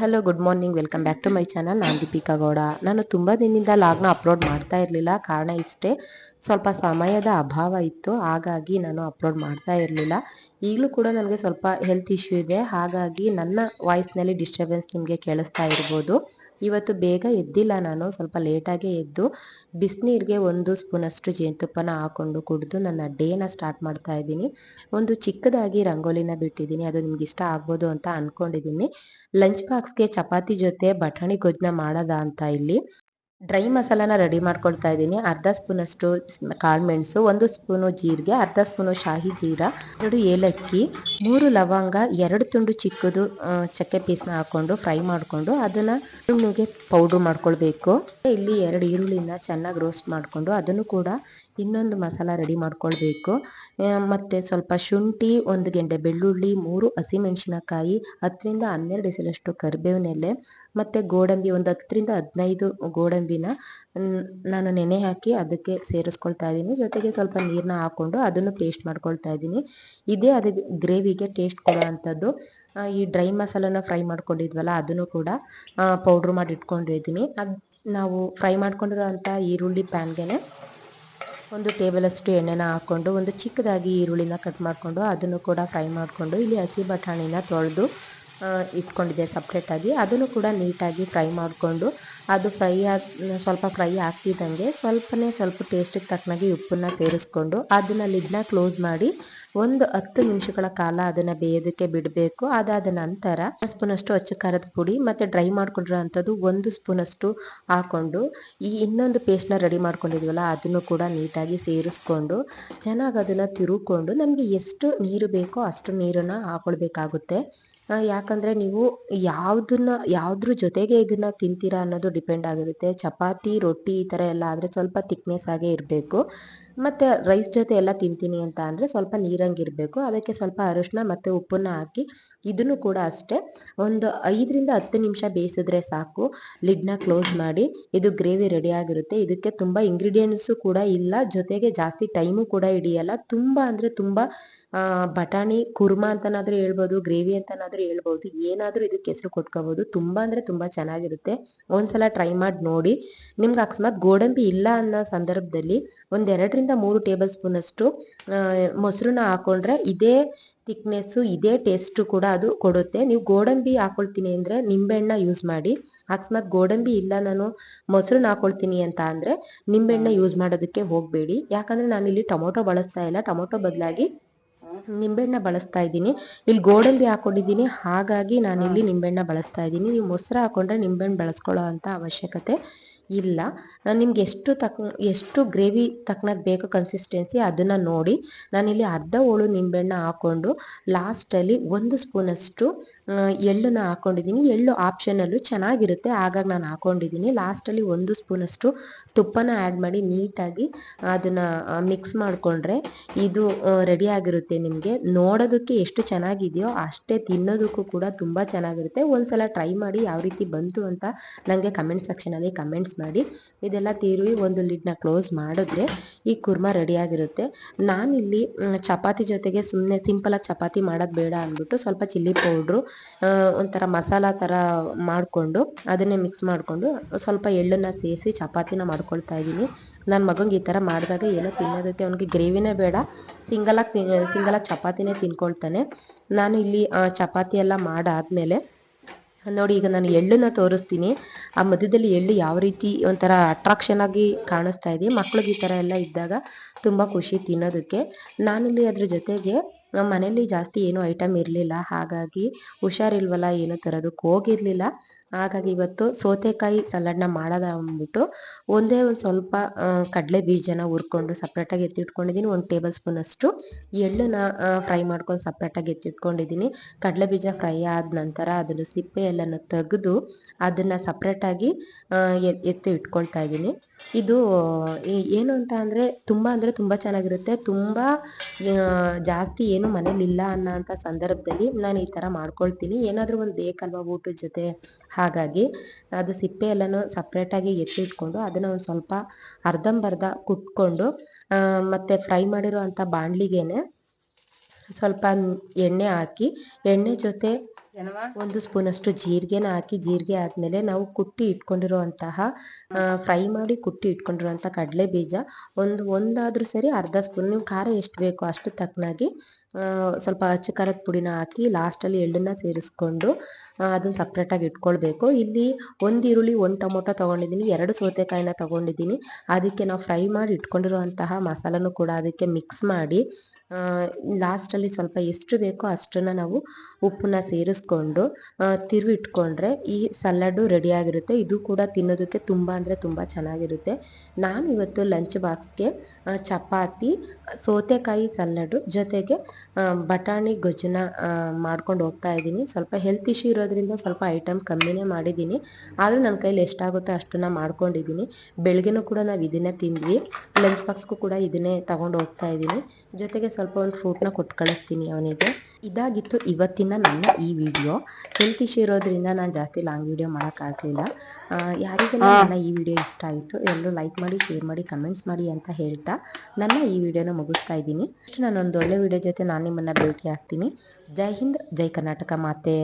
Hello good morning welcome back to my channel ನಾನು ದೀಪಿಕಾ ಗೌಡ. ನಾನು ತುಂಬ ದಿನದಿಂದ ಲಾಗ್ನ ಅಪ್ಲೋಡ್ ಮಾಡ್ತಾ ಇರಲಿಲ್ಲ. ಕಾರಣ ಇಷ್ಟೇ, ಸ್ವಲ್ಪ ಸಮಯದ ಅಭಾವ ಇತ್ತು. ಹಾಗಾಗಿ ನಾನು ಅಪ್ಲೋಡ್ ಮಾಡ್ತಾ ಇರಲಿಲ್ಲ. ಈಗಲೂ ಕೂಡ ನನಗೆ ಸ್ವಲ್ಪ ಹೆಲ್ತ್ ಇಶ್ಯೂ ಇದೆ. ಹಾಗಾಗಿ ನನ್ನ ವಾಯ್ಸ್ನಲ್ಲಿ ಡಿಸ್ಟರ್ಬೆನ್ಸ್ ನಿಮಗೆ ಕೇಳಿಸ್ತಾ ಇರ್ಬೋದು. ಇವತ್ತು ಬೇಗ ಎದ್ದಿಲ್ಲ ನಾನು, ಸ್ವಲ್ಪ ಲೇಟಾಗೇ ಎದ್ದು ಬಿಸಿನೀರಿಗೆ ಒಂದು ಸ್ಪೂನಷ್ಟು ಜೇನುತುಪ್ಪನ ಹಾಕ್ಕೊಂಡು ಕುಡಿದು ನನ್ನ ಡೇನ ಸ್ಟಾರ್ಟ್ ಮಾಡ್ತಾ ಇದ್ದೀನಿ. ಒಂದು ಚಿಕ್ಕದಾಗಿ ರಂಗೋಲಿನ ಬಿಟ್ಟಿದ್ದೀನಿ, ಅದು ನಿಮ್ಗೆ ಇಷ್ಟ ಆಗ್ಬೋದು ಅಂತ ಅಂದ್ಕೊಂಡಿದ್ದೀನಿ ಲಂಚ್ ಬಾಕ್ಸ್ಗೆ ಚಪಾತಿ ಜೊತೆ ಬಟಾಣಿ ಗೊಜ್ಜನ್ನ ಮಾಡೋದಾ ಅಂತ ಇಲ್ಲಿ. ಡ್ರೈ ಮಸಾಲಾನ ರೆಡಿ ಮಾಡ್ಕೊಳ್ತಾ ಇದ್ದೀನಿ. ಅರ್ಧ ಸ್ಪೂನಷ್ಟು ಕಾಳುಮೆಣಸು ಒಂದು ಸ್ಪೂನು ಜೀರಿಗೆ, ಅರ್ಧ ಸ್ಪೂನು ಶಾಹಿ ಜೀರಾ, ಎರಡು ಏಲಕ್ಕಿ, ಮೂರು ಲವಂಗ, ಎರಡು ತುಂಡು ಚಿಕ್ಕದು ಚಕ್ಕೆ ಪೀಸ್ನ ಹಾಕ್ಕೊಂಡು ಫ್ರೈ ಮಾಡಿಕೊಂಡು ಅದನ್ನು ನುಣ್ಣಗೆ ಪೌಡ್ರ್ ಮಾಡ್ಕೊಳ್ಬೇಕು. ಇಲ್ಲಿ ಎರಡು ಈರುಳ್ಳಿನ ಚೆನ್ನಾಗಿ ರೋಸ್ಟ್ ಮಾಡಿಕೊಂಡು ಅದನ್ನು ಕೂಡ ಇನ್ನೊಂದು ಮಸಾಲ ರೆಡಿ ಮಾಡ್ಕೊಳ್ಬೇಕು. ಮತ್ತು ಸ್ವಲ್ಪ ಶುಂಠಿ, ಒಂದು ಗೆಂಡೆ ಬೆಳ್ಳುಳ್ಳಿ, ಮೂರು ಹಸಿಮೆಣಸಿನಕಾಯಿ, ಹತ್ತರಿಂದ ಹನ್ನೆರಡು ಎಸಲಷ್ಟು ಕರಿಬೇವಿನ ಎಲೆ ಮತ್ತು ಗೋಡಂಬಿ ಒಂದು ಹತ್ತರಿಂದ ಹದಿನೈದು ಗೋಡಂಬಿನ ನಾನು ನೆನೆ ಹಾಕಿ ಅದಕ್ಕೆ ಸೇರಿಸ್ಕೊಳ್ತಾ ಇದ್ದೀನಿ. ಜೊತೆಗೆ ಸ್ವಲ್ಪ ನೀರನ್ನ ಹಾಕ್ಕೊಂಡು ಅದನ್ನು ಪೇಸ್ಟ್ ಮಾಡ್ಕೊಳ್ತಾ ಇದ್ದೀನಿ. ಇದೇ ಅದಕ್ಕೆ ಗ್ರೇವಿಗೆ ಟೇಸ್ಟ್ ಕೊಡೋ ಅಂಥದ್ದು. ಈ ಡ್ರೈ ಮಸಾಲನ ಫ್ರೈ ಮಾಡ್ಕೊಂಡಿದ್ವಲ್ಲ, ಅದನ್ನು ಕೂಡ ಪೌಡ್ರ್ ಮಾಡಿ ಇಟ್ಕೊಂಡಿದ್ದೀನಿ. ಅದು ನಾವು ಫ್ರೈ ಮಾಡ್ಕೊಂಡಿರೋ ಅಂಥ ಈರುಳ್ಳಿ ಪ್ಯಾನ್ಗೆ ಒಂದು ಟೇಬಲಷ್ಟು ಎಣ್ಣೆನ ಹಾಕ್ಕೊಂಡು, ಒಂದು ಚಿಕ್ಕದಾಗಿ ಈರುಳ್ಳಿನ ಕಟ್ ಮಾಡಿಕೊಂಡು, ಅದನ್ನು ಕೂಡ ಫ್ರೈ ಮಾಡಿಕೊಂಡು, ಇಲ್ಲಿ ಹಸಿ ಬಟಾಣಿನ ತೊಳೆದು ಇಟ್ಕೊಂಡಿದ್ದೆ ಸಪ್ರೇಟಾಗಿ ಅದನ್ನು ಕೂಡ ನೀಟಾಗಿ ಫ್ರೈ ಮಾಡಿಕೊಂಡು, ಅದು ಫ್ರೈ ಸ್ವಲ್ಪ ಫ್ರೈ ಆಗ್ತಿದ್ದಂಗೆ ಸ್ವಲ್ಪನೇ ಸ್ವಲ್ಪ ಟೇಸ್ಟಿಗೆ ತಕ್ಕನಾಗಿ ಉಪ್ಪನ್ನು ಸೇರಿಸ್ಕೊಂಡು, ಅದನ್ನು ಲಿಡ್ನ ಕ್ಲೋಸ್ ಮಾಡಿ ಒಂದು ಹತ್ತು ನಿಮಿಷಗಳ ಕಾಲ ಅದನ್ನು ಬೇಯೋದಕ್ಕೆ ಬಿಡಬೇಕು. ಅದಾದ ನಂತರ ಸ್ಪೂನಷ್ಟು ಅಚ್ಚು ಖಾರದ ಪುಡಿ ಮತ್ತು ಡ್ರೈ ಮಾಡ್ಕೊಂಡಿರೋ ಅಂಥದ್ದು ಒಂದು ಸ್ಪೂನಷ್ಟು ಹಾಕ್ಕೊಂಡು ಈ ಇನ್ನೊಂದು ಪೇಸ್ಟ್ನ ರೆಡಿ ಮಾಡ್ಕೊಂಡಿದ್ವಲ್ಲ ಅದನ್ನು ಕೂಡ ನೀಟಾಗಿ ಸೇರಿಸ್ಕೊಂಡು, ಚೆನ್ನಾಗಿ ಅದನ್ನು ತಿರುಕೊಂಡು ನಮಗೆ ಎಷ್ಟು ನೀರು ಬೇಕೋ ಅಷ್ಟು ನೀರನ್ನು ಹಾಕೊಳ್ಬೇಕಾಗುತ್ತೆ. ಯಾಕಂದರೆ ನೀವು ಯಾವುದನ್ನ, ಯಾವುದ್ರ ಜೊತೆಗೆ ಇದನ್ನು ತಿಂತೀರಾ ಅನ್ನೋದು ಡಿಪೆಂಡ್ ಆಗಿರುತ್ತೆ. ಚಪಾತಿ, ರೊಟ್ಟಿ ಈ ಥರ ಎಲ್ಲ ಆದರೆ ಸ್ವಲ್ಪ ತಿಕ್ನೆಸ್ ಆಗೇ ಇರಬೇಕು. ಮತ್ತು ರೈಸ್ ಜೊತೆ ಎಲ್ಲ ತಿಂತೀನಿ ಅಂತ ಅಂದರೆ ಸ್ವಲ್ಪ ನೀರಂಗಿರಬೇಕು ಅದಕ್ಕೆ ಸ್ವಲ್ಪ ಅರಿಶಿನ ಮತ್ತು ಉಪ್ಪನ್ನ ಹಾಕಿ ಇದನ್ನು ಕೂಡ ಅಷ್ಟೇ. ಒಂದು ಐದರಿಂದ ಹತ್ತು ನಿಮಿಷ ಬೇಯಿಸಿದ್ರೆ ಸಾಕು. ಲಿಡ್ನ ಕ್ಲೋಸ್ ಮಾಡಿ ಇದು ಗ್ರೇವಿ ರೆಡಿ ಆಗಿರುತ್ತೆ. ಇದಕ್ಕೆ ತುಂಬ ಇಂಗ್ರೀಡಿಯೆಂಟ್ಸು ಕೂಡ ಇಲ್ಲ. ಜೊತೆಗೆ ಜಾಸ್ತಿ ಟೈಮು ಕೂಡ ಹಿಡಿಯಲ್ಲ. ತುಂಬ ಅಂದರೆ ತುಂಬ ಬಟಾಣಿ, ಕುರ್ಮಾ ಅಂತನಾದರೂ ಹೇಳ್ಬೋದು, ಗ್ರೇವಿ ಅಂತನಾದರೂ ಹೇಳ್ಬೋದು, ಏನಾದರೂ ಇದಕ್ಕೆ ಹೆಸರು ಕೊಟ್ಕೋಬೋದು. ತುಂಬ ಅಂದರೆ ತುಂಬ ಚೆನ್ನಾಗಿರುತ್ತೆ. ಒಂದ್ಸಲ ಟ್ರೈ ಮಾಡಿ ನೋಡಿ. ನಿಮ್ಗೆ ಅಕಸ್ಮಾತ್ ಗೋಡಂಬಿ ಇಲ್ಲ ಅನ್ನೋ ಸಂದರ್ಭದಲ್ಲಿ ಒಂದೆರಡರಿಂದ ಮೂರು ಟೇಬಲ್ ಸ್ಪೂನಷ್ಟು ಮೊಸರನ್ನ ಹಾಕೊಂಡ್ರೆ ಇದೇ ತಿಕ್ನೆಸ್ಸು, ಇದೇ ಟೇಸ್ಟು ಕೂಡ ಅದು ಕೊಡುತ್ತೆ. ನೀವು ಗೋಡಂಬಿ ಹಾಕೊಳ್ತೀನಿ ಅಂದರೆ ನಿಂಬೆಹಣ್ಣ ಯೂಸ್ ಮಾಡಿ. ಅಕಸ್ಮಾತ್ ಗೋಡಂಬಿ ಇಲ್ಲ, ನಾನು ಮೊಸರನ್ನ ಹಾಕೊಳ್ತೀನಿ ಅಂತ ಅಂದರೆ ನಿಂಬೆಹಣ್ಣ ಯೂಸ್ ಮಾಡೋದಕ್ಕೆ ಹೋಗಬೇಡಿ. ಯಾಕಂದರೆ ನಾನಿಲ್ಲಿ ಟೊಮೊಟೊ ಬಳಸ್ತಾ ಇಲ್ಲ. ಟೊಮೊಟೊ ಬದಲಾಗಿ ನಿಂಬೆಹಣ್ಣ ಬಳಸ್ತಾ ಇದ್ದೀನಿ. ಇಲ್ಲಿ ಗೋಡಂಬಿ ಹಾಕೊಂಡಿದ್ದೀನಿ. ಹಾಗಾಗಿ ನಾನಿಲ್ಲಿ ನಿಂಬೆಹಣ್ಣ ಬಳಸ್ತಾ ಇದ್ದೀನಿ. ನೀವು ಮೊಸರು ಹಾಕೊಂಡ್ರೆ ನಿಂಬೆಹಣ್ಣು ಬಳಸ್ಕೊಳ್ಳೋ ಅಂತ ಅವಶ್ಯಕತೆ ಇಲ್ಲ. ನಿಮ್ಗೆ ಎಷ್ಟು ತಕ್, ಎಷ್ಟು ಗ್ರೇವಿ ತಕ್ಕನಾಗ ಬೇಕು ಕನ್ಸಿಸ್ಟೆನ್ಸಿ ಅದನ್ನು ನೋಡಿ ನಾನಿಲ್ಲಿ ಅರ್ಧ ಹೋಳು ನಿಂಬೆಹಣ್ಣ ಹಾಕ್ಕೊಂಡು ಲಾಸ್ಟಲ್ಲಿ ಒಂದು ಸ್ಪೂನಷ್ಟು ಎಳ್ಳನ್ನು ಹಾಕೊಂಡಿದ್ದೀನಿ. ಎಳ್ಳು ಆಪ್ಷನಲ್ಲೂ ಚೆನ್ನಾಗಿರುತ್ತೆ, ಹಾಗಾಗಿ ನಾನು ಹಾಕ್ಕೊಂಡಿದ್ದೀನಿ ಲಾಸ್ಟಲ್ಲಿ ಒಂದು ಸ್ಪೂನಷ್ಟು ತುಪ್ಪನ ಆ್ಯಡ್ ಮಾಡಿ ನೀಟಾಗಿ ಅದನ್ನು ಮಿಕ್ಸ್ ಮಾಡಿಕೊಂಡ್ರೆ ಇದು ರೆಡಿ ಆಗಿರುತ್ತೆ ನಿಮಗೆ. ನೋಡೋದಕ್ಕೆ ಎಷ್ಟು ಚೆನ್ನಾಗಿದೆಯೋ ಅಷ್ಟೇ ತಿನ್ನೋದಕ್ಕೂ ಕೂಡ ತುಂಬ ಚೆನ್ನಾಗಿರುತ್ತೆ. ಒಂದ್ಸಲ ಟ್ರೈ ಮಾಡಿ ಯಾವ ರೀತಿ ಬಂತು ಅಂತ ನನಗೆ ಕಮೆಂಟ್ ಸೆಕ್ಷನಲ್ಲಿ ಕಮೆಂಟ್ಸ್ ಮಾಡಿ, ಇದೆಲ್ಲ ತಿರುವಿ, ಒಂದು ಲಿಡ್ನ ಕ್ಲೋಸ್ ಮಾಡಿದ್ರೆ ಈ ಕುರ್ಮಾ ರೆಡಿಯಾಗಿರುತ್ತೆ ನಾನಿಲ್ಲಿ ಚಪಾತಿ ಜೊತೆಗೆ ಸುಮ್ಮನೆ ಸಿಂಪಲಾಗಿ ಚಪಾತಿ ಮಾಡೋದು ಬೇಡ ಅಂದ್ಬಿಟ್ಟು ಸ್ವಲ್ಪ ಚಿಲ್ಲಿ ಪೌಡ್ರು ಒಂಥರ ಮಸಾಲ ಥರ ಮಾಡಿಕೊಂಡು ಅದನ್ನೇ ಮಿಕ್ಸ್ ಮಾಡಿಕೊಂಡು ಸ್ವಲ್ಪ ಎಳ್ಳನ್ನು ಸೇರಿಸಿ ಚಪಾತಿನ ಮಾಡ್ಕೊಳ್ತಾ ಇದ್ದೀನಿ. ನನ್ನ ಮಗಂಗೆ ಈ ಥರ ಮಾಡಿದಾಗ ಏನೋ ತಿನ್ನೋದಕ್ಕೆ ಅವನಿಗೆ ಗ್ರೇವಿನೇ ಬೇಡ. ಸಿಂಗಲಾಗಿ ಸಿಂಗಲಾಗಿ ಚಪಾತಿನೇ ತಿನ್ಕೊಳ್ತಾನೆ. ನಾನು ಇಲ್ಲಿ ಚಪಾತಿ ಎಲ್ಲ ಮಾಡಾದಮೇಲೆ ನೋಡಿ, ಈಗ ನಾನು ಎಳ್ಳನ್ನ ತೋರಿಸ್ತೀನಿ. ಆ ಮಧ್ಯದಲ್ಲಿ ಎಳ್ಳು ಯಾವ ರೀತಿ ಒಂಥರ ಅಟ್ರಾಕ್ಷನ್ ಆಗಿ ಕಾಣಿಸ್ತಾ ಇದೆ, ಮಕ್ಳಿಗೆ ಈ ಥರ ಎಲ್ಲ ಇದ್ದಾಗ ತುಂಬ ಖುಷಿ ತಿನ್ನೋದಕ್ಕೆ. ನಾನಿಲ್ಲಿ ಅದ್ರ ಜೊತೆಗೆ ನಮ್ಮ ಮನೇಲಿ ಜಾಸ್ತಿ ಏನು ಐಟಮ್ ಇರಲಿಲ್ಲ, ಹಾಗಾಗಿ ಹುಷಾರಿಲ್ವಲ್ಲ, ಏನೋ ತರೋದಕ್ಕೆ ಹೋಗಿರಲಿಲ್ಲ. ಹಾಗಾಗಿ ಇವತ್ತು ಸೌತೆಕಾಯಿ ಸಲಾಡ್ನ ಮಾಡೋದ ಅಂದ್ಬಿಟ್ಟು ಒಂದೇ ಒಂದು ಸ್ವಲ್ಪ ಕಡಲೆ ಬೀಜನ ಹುರ್ಕೊಂಡು ಸಪ್ರೇಟಾಗಿ ಎತ್ತಿಟ್ಕೊಂಡಿದ್ದೀನಿ ಒಂದು ಟೇಬಲ್ ಸ್ಪೂನ್ ಅಷ್ಟು ಎಳ್ಳನ್ನ ಫ್ರೈ ಮಾಡ್ಕೊಂಡು ಸಪ್ರೇಟಾಗಿ ಎತ್ತಿಟ್ಕೊಂಡಿದ್ದೀನಿ ಕಡಲೆ ಬೀಜ ಫ್ರೈ ಆದ ನಂತರ ಅದನ್ನು ಸಿಪ್ಪೆ ಎಲ್ಲನೂ ತೆಗೆದು ಅದನ್ನು ಸಪ್ರೇಟಾಗಿ ಎತ್ತಿ ಇಟ್ಕೊಳ್ತಾ ಇದ್ದೀನಿ ಇದು ಏನು ಅಂತ ಅಂದರೆ ತುಂಬ ಅಂದರೆ ತುಂಬ ಚೆನ್ನಾಗಿರುತ್ತೆ. ತುಂಬ ಜಾಸ್ತಿ ಏನು ಮನೇಲಿ ಇಲ್ಲ ಅನ್ನೋ ಅಂಥ ಸಂದರ್ಭದಲ್ಲಿ ನಾನು ಈ ಥರ ಮಾಡ್ಕೊಳ್ತೀನಿ. ಏನಾದರೂ ಒಂದು ಬೇಕಲ್ವಾ ಊಟದ ಜೊತೆ? ಹಾಗಾಗಿ ಅದು ಸಿಪ್ಪೆ ಎಲ್ಲನೂ ಸಪ್ರೇಟಾಗಿ ಎತ್ತಿಟ್ಕೊಂಡು ಅದನ್ನು ಒಂದು ಸ್ವಲ್ಪ ಅರ್ಧಂಬರ್ಧ ಕುಟ್ಕೊಂಡು ಮತ್ತು ಫ್ರೈ ಮಾಡಿರೋ ಅಂಥ ಬಾಣಲಿಗೆನೆ ಸ್ವಲ್ಪ ಎಣ್ಣೆ ಹಾಕಿ, ಎಣ್ಣೆ ಜೊತೆ ಒಂದು ಸ್ಪೂನಷ್ಟು ಜೀರಿಗೆನ ಹಾಕಿ, ಜೀರಿಗೆ ಆದಮೇಲೆ ನಾವು ಕುಟ್ಟಿ ಇಟ್ಕೊಂಡಿರುವಂತಹ ಫ್ರೈ ಮಾಡಿ ಕುಟ್ಟಿ ಇಟ್ಕೊಂಡಿರುವಂಥ ಕಡಲೆ ಬೀಜ. ಒಂದು, ಒಂದಾದರೂ ಸರಿ ಅರ್ಧ ಸ್ಪೂನ್, ನೀವು ಖಾರ ಎಷ್ಟು ಬೇಕೋ ಅಷ್ಟು ತಕ್ಕನಾಗಿ ಸ್ವಲ್ಪ ಅಚ್ಚ ಖಾರದ ಪುಡಿನ ಹಾಕಿ ಲಾಸ್ಟಲ್ಲಿ ಎಳ್ಳನ್ನು ಸೇರಿಸ್ಕೊಂಡು ಅದನ್ನು ಸಪ್ರೇಟಾಗಿ ಇಟ್ಕೊಳ್ಬೇಕು. ಇಲ್ಲಿ ಒಂದು ಈರುಳ್ಳಿ, ಒಂದು ಟೊಮೊಟೊ ತೊಗೊಂಡಿದ್ದೀನಿ, ಎರಡು ಸೌತೆಕಾಯಿನ ತೊಗೊಂಡಿದ್ದೀನಿ. ಅದಕ್ಕೆ ನಾವು ಫ್ರೈ ಮಾಡಿ ಇಟ್ಕೊಂಡಿರುವಂತಹ ಮಸಾಲನೂ ಕೂಡ ಅದಕ್ಕೆ ಮಿಕ್ಸ್ ಮಾಡಿ ಲಾಸ್ಟಲ್ಲಿ ಸ್ವಲ್ಪ ಎಷ್ಟು ಬೇಕೋ ಅಷ್ಟನ್ನು ನಾವು ಉಪ್ಪನ್ನ ಸೇರಿಸ್ಕೊಂಡು ತಿರುವಿ ಇಟ್ಕೊಂಡ್ರೆ ಈ ಸಲಾಡು ರೆಡಿಯಾಗಿರುತ್ತೆ ಇದು ಕೂಡ ತಿನ್ನೋದಕ್ಕೆ ತುಂಬ ಅಂದರೆ ತುಂಬ ಚೆನ್ನಾಗಿರುತ್ತೆ. ನಾನು ಇವತ್ತು ಲಂಚ್ ಬಾಕ್ಸ್ಗೆ ಚಪಾತಿ, ಸೌತೆಕಾಯಿ ಸಲಾಡು ಜೊತೆಗೆ ಬಟಾಣಿ ಗೊಜ್ಜನ ಮಾಡ್ಕೊಂಡು ಹೋಗ್ತಾ ಇದ್ದೀನಿ. ಸ್ವಲ್ಪ ಹೆಲ್ತ್ ಇಶ್ಯೂ ಇರೋದ್ರಿಂದ ಸ್ವಲ್ಪ ಐಟಮ್ ಕಮ್ಮಿನೇ ಮಾಡಿದ್ದೀನಿ. ಆದರೂ ನನ್ನ ಕೈಲಿ ಎಷ್ಟಾಗುತ್ತೋ ಅಷ್ಟನ್ನು ಮಾಡ್ಕೊಂಡಿದ್ದೀನಿ. ಬೆಳಗ್ಗೆನೂ ಕೂಡ ನಾವು ಇದನ್ನೇ ತಿಂದ್ವಿ. ಲಂಚ್ ಬಾಕ್ಸ್ಗೂ ಕೂಡ ಇದನ್ನೇ ತಗೊಂಡು ಹೋಗ್ತಾ ಇದ್ದೀನಿ. ಜೊತೆಗೆ ಸ್ವಲ್ಪ ಒಂದು ಫ್ರೂಟ್ನ ಕೊಟ್ಟು ಕಳಿಸ್ತೀನಿ ಅವನಿಗೆ. ಇದಾಗಿತ್ತು ಇವತ್ತಿನ ನನ್ನ ಈ ವಿಡಿಯೋ ಹೆಲ್ತ್ ಇಶ್ಯೂ ಇರೋದ್ರಿಂದ ನಾನು ಜಾಸ್ತಿ ಲಾಂಗ್ ವಿಡಿಯೋ ಮಾಡೋಕ್ಕಾಗಲಿಲ್ಲ ಯಾರಿಗೆಲ್ಲ ನನ್ನ ಈ ವಿಡಿಯೋ ಇಷ್ಟ ಆಯಿತು ಎಲ್ಲರೂ ಲೈಕ್ ಮಾಡಿ ಶೇರ್ ಮಾಡಿ ಕಮೆಂಟ್ಸ್ ಮಾಡಿ ಅಂತ ಹೇಳ್ತಾ ನನ್ನ ಈ ವಿಡಿಯೋನ ಮುಗಿಸ್ತಾ ಇದ್ದೀನಿ. ನಾನು ಒಂದು ಒಳ್ಳೆ ವಿಡಿಯೋ ಜೊತೆ ನಾನು ನಿಮ್ಮನ್ನು ಭೇಟಿ ಆಗ್ತೀನಿ ಜೈ ಹಿಂದ್ ಜೈ ಕರ್ನಾಟಕ ಮಾತೆ.